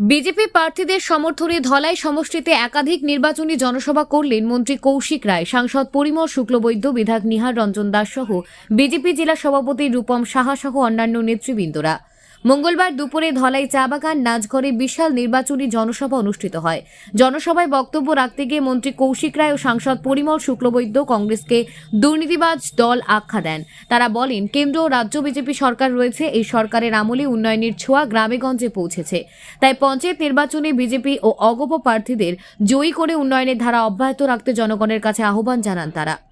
BJP প্রার্থীদের সমর্থনে ধলাই সমষ্টিতে একাধিক নির্বাচনী জনসভা করলেন মন্ত্রী কৌশিক রায়, সাংসদ পরিমল শুক্লবৈদ্য, বিধায়ক নিহার রঞ্জন দাস সহ বিজেপি জেলা সভাপতি রূপম সাহা সহ অন্যান্য নেতৃবৃন্দরা। মঙ্গলবার দুপুরে ধলাই চা বাগান নাচঘরে বিশাল নির্বাচনী জনসভা অনুষ্ঠিত হয়। জনসভায় বক্তব্য রাখতে গিয়ে মন্ত্রী কৌশিক রায় ও সাংসদ পরিমল শুক্লবৈদ্য কংগ্রেসকে দুর্নীতিবাজ দল আখ্যা দেন। তারা বলেন, কেন্দ্র ও রাজ্য বিজেপি সরকার রয়েছে, এই সরকারের আমলে উন্নয়নের ছোঁয়া গ্রামেগঞ্জে পৌঁছেছে। তাই পঞ্চায়েত নির্বাচনে বিজেপি ও অগপ প্রার্থীদের জয়ী করে উন্নয়নের ধারা অব্যাহত রাখতে জনগণের কাছে আহ্বান জানান তারা।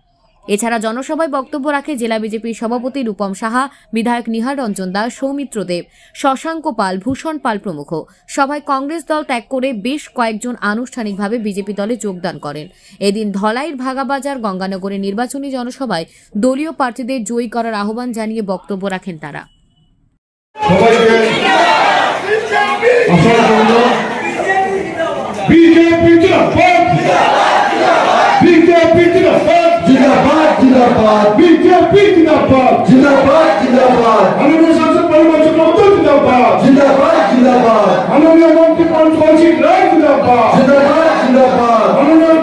এছাড়া জনসভায় বক্তব্য রাখে জেলা বিজেপির সভাপতি রূপম সাহা, বিধায়ক নিহার রঞ্জন দাস, সৌমিত্র দেব, শশাঙ্ক পাল, ভূষণ পাল প্রমুখ। সভায় কংগ্রেস দল ত্যাগ করে বেশ কয়েকজন আনুষ্ঠানিকভাবে বিজেপি দলে যোগদান করেন। এদিন ধলাইয়ের ভাগাবাজার গঙ্গানগরের নির্বাচনী জনসভায় দলীয় প্রার্থীদের জয়ী করার আহ্বান জানিয়ে বক্তব্য রাখেন তারা সবাইকে আসার জন্য বিজেপি জিন্দাবাদ বিজেপি জিন্দাবাদ জিন্দাবাদ। বিজেপি জিন্দাবাদ। জিন্দাবাদ জিন্দাবাদ। মাননীয় শাসক পরিবার চক্রবর্তী জিন্দাবাদ। জিন্দাবাদ জিন্দাবাদ। মাননীয় মন্ত্রী কৌশিক রায় জিন্দাবাদ। জিন্দাবাদ জিন্দাবাদ। মাননীয়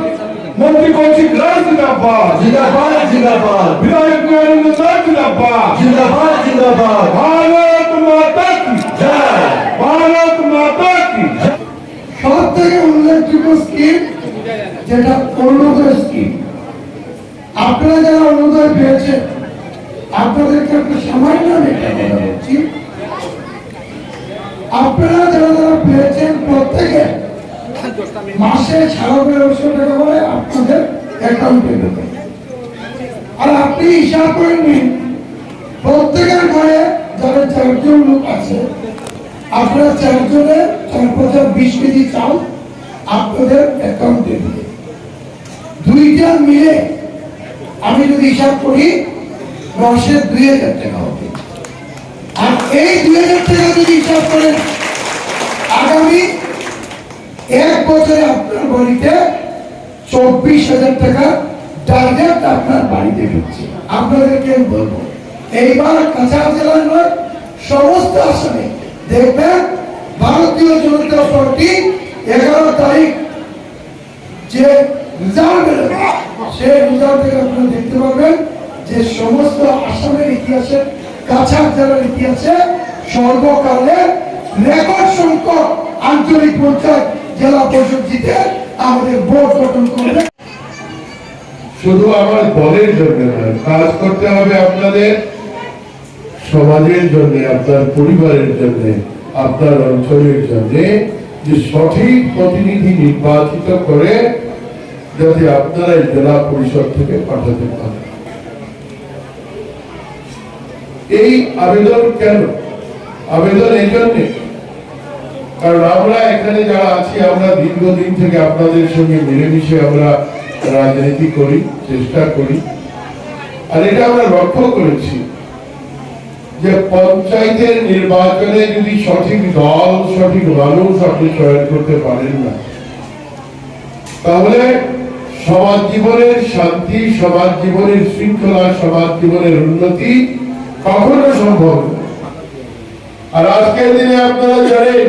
মন্ত্রী কৌশিক রায় জিন্দাবাদ। জিন্দাবাদ জিন্দাবাদ। বিধায়ক নিয়ানন্দ দাস জিন্দাবাদ। জিন্দাবাদ জিন্দাবাদ। ভারত মাতা কি? জয়। ভারত মাতা কি? সব থেকে উল্লেখযোগ্য স্কিম যেটা স্কিম আপনারা যারা অরুণোদয় পেয়েছেন, আপনাদেরকে একটা সামান্য আপনারা যারা যারা পেয়েছেন, প্রত্যেকে মাসে আপনাদের আর আপনি হিসাব করে নিন, প্রত্যেকের ঘরে যারা চারজন লোক আছে, আপনারা চারজনে চার বিশ কেজি চাল আপনাদের দুইটা মিলে আমি যদি হিসাব করি মাসে দুই হাজার টাকা হবে। আর এই দুই হাজার টাকা যদি হিসাব করেন, আগামী এক বছরে আপনার বাড়িতে চব্বিশ হাজার টাকা ডাইরেক্ট আপনার বাড়িতে ঢুকছে। আপনাদেরকে আমি বলব, এইবার কাছাড় জেলার নয়, সমস্ত আসনে দেখবেন ভারতীয় জনতা পার্টি এগারো তারিখ যে রেজাল্ট সেই থেকে আপনারা দেখতে যে সমস্ত আসামের জেলার ইতিহাসে সর্বকালে রেকর্ড সংখ্যক আঞ্চলিক পঞ্চায়েত জেলা পরিষদ জিতে আমাদের গঠন করবে। শুধু আমার দলের জন্য নয়, কাজ করতে হবে আপনাদের সমাজের জন্য, আপনার পরিবারের জন্য, আপনার অঞ্চলের জন্য যে সঠিক প্রতিনিধি নির্বাচিত করে যাতে আপনারা এই জেলা পরিষদ থেকে পাঠাতে পারেন। এই আবেদন কেন? আবেদন এই জন্যে কারণ আমরা এখানে যারা আছি, আমরা দীর্ঘদিন থেকে আপনাদের সঙ্গে মিলেমিশে আমরা রাজনীতি করি, চেষ্টা করি। আর এটা আমরা লক্ষ্য করেছি যে পঞ্চায়েতের নির্বাচনে যদি সঠিক দল, সঠিক মানুষ আপনি চয়ন করতে পারেন না, তাহলে সমাজ জীবনের শান্তি সমাজ জীবনের শৃঙ্খলা সমাজ জীবনের উন্নতি কখনো সম্ভব আর আজকের দিনে আপনারা জানেন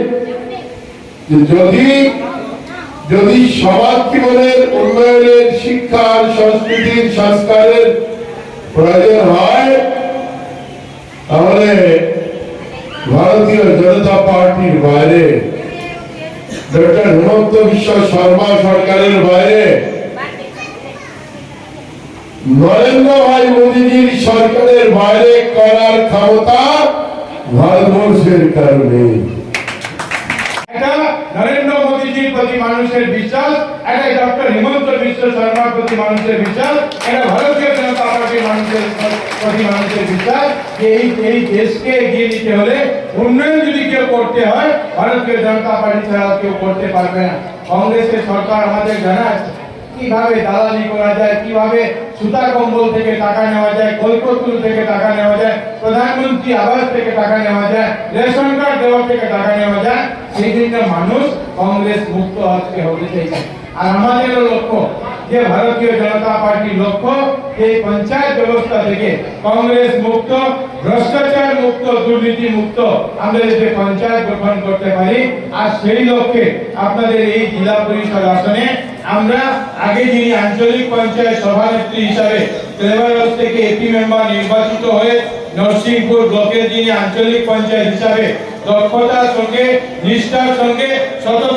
যদি যদি সমাজ জীবনের উন্নয়নের শিক্ষার, সংস্কৃতির, সংস্কারের প্রয়োজন হয়, তাহলে ভারতীয় জনতা পার্টির বাইরে ডক্টর হেমন্ত বিশ্ব শর্মা সরকারের বাইরে নরেন্দ্র ভাই মোদীজির সরকারের বাইরে করার ক্ষমতা ভারতবর্ষের কারণে। এই এই দেশকে এগিয়ে নিতে হলে উন্নয়ন যদি কেউ করতে হয়, ভারতীয় জনতা পার্টি ছাড়া কেউ করতে পারবে না। কংগ্রেসের সরকার আমাদের জানায় কীভাবে দালালি করা যায়, কীভাবে সুতা কম্বল থেকে টাকা নেওয়া যায় কলকতুল থেকে টাকা নেওয়া যায়, প্রধানমন্ত্রী আবাস থেকে টাকা নেওয়া যায়, রেশন কার্ড দেওয়া থেকে টাকা নেওয়া যায় সেই দিনটা মানুষ কংগ্রেস মুক্ত আজকে হতে চাইছে। আর আমাদেরও লক্ষ্য যে ভারতীয় জনতা পার্টির এই পঞ্চায়েত ব্যবস্থা থেকে কংগ্রেস মুক্ত, ভ্রষ্টাচার মুক্ত, দুর্নীতি মুক্ত আমরা যে পঞ্চায়েত গঠন করতে পারি, আর সেই লক্ষ্যে আপনাদের এই জেলা পরিষদ আসনে আমরা আগে যিনি আঞ্চলিক পঞ্চায়েত সভানেত্রী হিসাবে ক্লেভারগঞ্জ থেকে এপি মেম্বার নির্বাচিত হয়ে নরসিংপুর ব্লকের যিনি আঞ্চলিক পঞ্চায়েত হিসাবে দক্ষতার সঙ্গে, নিষ্ঠার সঙ্গে সঙ্গে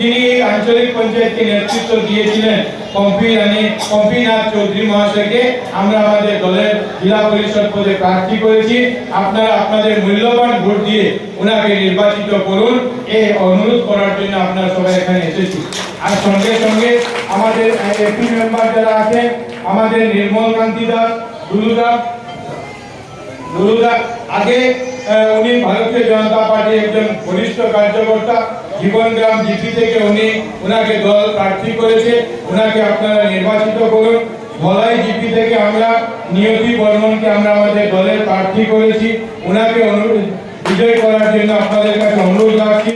যিনি আঞ্চলিক পঞ্চায়েতকে নেতৃত্ব দিয়েছিলেন। পম্পি রানী পম্পিনাথ চৌধুরী মহাশয়কে আমরা আমাদের দলের জেলা পরিষদ পদে প্রার্থী করেছি। আপনারা আপনাদের মূল্যবান ভোট দিয়ে ওনাকে নির্বাচিত করুন। এই অনুরোধ করার জন্য আপনারা সবাই এখানে এসেছি। আর সঙ্গে সঙ্গে আমাদের এপি মেম্বার যারা আছেন, আমাদের নির্মল কান্তি দাস, দুলু দাস দুলুদা আগে উনি ভারতীয় জনতা পার্টির একজন বরিষ্ঠ কার্যকর্তা। জীবনগ্রাম জিপি থেকে উনি ওনাকে দল প্রার্থী করেছে ওনাকে আপনারা নির্বাচিত করুন। ভলাই জিপি থেকে আমরা, নিয়তি বর্মনকে আমরা আমাদের দলের প্রার্থী করেছি। ওনাকে অনুরোধ বিজয় করার জন্য আপনাদের কাছে অনুরোধ রাখছি।